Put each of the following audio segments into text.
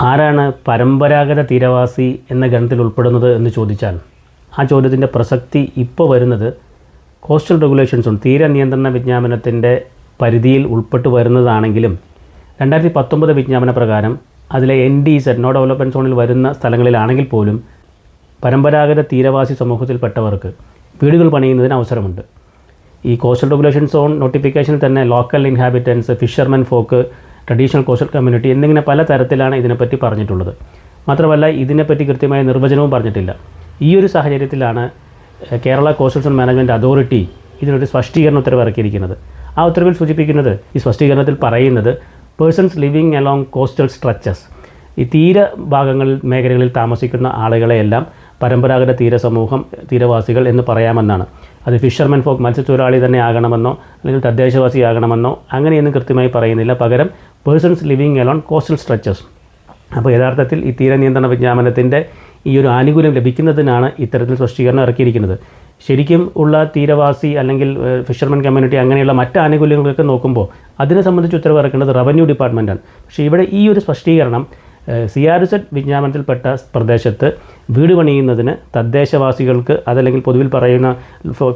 ആരാണ് പരമ്പരാഗത തീരവാസി എന്ന ഗണത്തിൽ ഉൾപ്പെടുന്നത് എന്ന് ചോദിച്ചാൽ ആ ചോദ്യത്തിന്റെ പ്രസക്തി ഇപ്പോൾ വരുന്നത് കോസ്റ്റൽ റെഗുലേഷൻസും തീര നിയന്ത്രണ വിജ്ഞാപനത്തിന്റെ പരിധിയിൽ ഉൾപ്പെട്ട് വരുന്നതാണെങ്കിലും രണ്ടായിരത്തി പത്തൊമ്പത് വിജ്ഞാപന പ്രകാരം അതിലെ N D Z no development സോണിൽ വരുന്ന സ്ഥലങ്ങളിലാണെങ്കിൽ പോലും പരമ്പരാഗത തീരവാസി സമൂഹത്തിൽപ്പെട്ടവർക്ക് വീടുകൾ പണിയുന്നതിന് അവസരമുണ്ട്. ഈ കോസ്റ്റൽ റെഗുലേഷൻ സോൺ നോട്ടിഫിക്കേഷനിൽ തന്നെ local inhabitants fishermen folk traditional coastal community എന്നിങ്ങനെ പല തരത്തിലാണ് ഇതിനെപ്പറ്റി പറഞ്ഞിട്ടുള്ളത്. മാത്രമല്ല ഇതിനെപ്പറ്റി കൃത്യമായ നിർവചനവും പറഞ്ഞിട്ടില്ല. ഈ ഒരു സാഹചര്യത്തിലാണ് Kerala coastal zone management authority ഇതിനൊരു സ്പഷ്ടീകരണ ഉത്തരവ് ഇറക്കിയിരിക്കുന്നത് ആ ഉത്തരവിൽ സൂചിപ്പിക്കുന്നത് ഈ സ്പഷ്ടീകരണത്തിൽ പറയുന്നത് persons living along coastal structures ഈ തീര ഭാഗങ്ങളിൽ മേഖലകളിൽ താമസിക്കുന്ന ആളുകളെയെല്ലാം പരമ്പരാഗത തീരസമൂഹം തീരവാസികൾ എന്ന് പറയാമെന്നാണ്. അത് ഫിഷർമെൻ ഫോക്ക് മത്സ്യത്തൊഴിലാളി തന്നെ ആകണമെന്നോ അല്ലെങ്കിൽ തദ്ദേശവാസി ആകണമെന്നോ അങ്ങനെയൊന്നും കൃത്യമായി പറയുന്നില്ല. പകരം persons living alone coastal structures അപ്പോൾ യഥാർത്ഥത്തിൽ ഈ തീര നിയന്ത്രണ വിജ്ഞാപനത്തിന്റെ ഈ ഒരു ആനുകൂല്യം ലഭിക്കുന്നതിനാണ് ഇത്തരത്തിൽ സ്പഷ്ടീകരണം ഇറക്കിയിരിക്കുന്നത്. ശരിക്കും ഉള്ള തീരവാസി അല്ലെങ്കിൽ ഫിഷർമെൻ കമ്മ്യൂണിറ്റി അങ്ങനെയുള്ള മറ്റ് ആനുകൂല്യങ്ങളൊക്കെ നോക്കുമ്പോൾ അതിനെ സംബന്ധിച്ച് ഉത്തരവ് ഇറക്കേണ്ടത് റവന്യൂ ഡിപ്പാർട്ട്മെന്റാണ് പക്ഷേ ഇവിടെ ഈ ഒരു സ്പഷ്ടീകരണം സി ആർ സെറ്റ് വിജ്ഞാപനത്തിൽപ്പെട്ട പ്രദേശത്ത് വീട് പണിയുന്നതിന് തദ്ദേശവാസികൾക്ക് അതല്ലെങ്കിൽ പൊതുവിൽ പറയുന്ന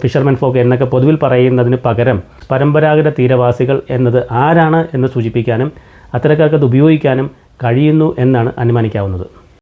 ഫിഷർമെൻ ഫോക്ക് എന്നൊക്കെ പൊതുവിൽ പറയുന്നതിന് പകരം പരമ്പരാഗത തീരവാസികൾ എന്നത് ആരാണ് എന്ന് സൂചിപ്പിക്കാനും അത്തരക്കാർക്ക് അത് ഉപയോഗിക്കാനും കഴിയുന്നു എന്നാണ് അനുമാനിക്കാവുന്നത്.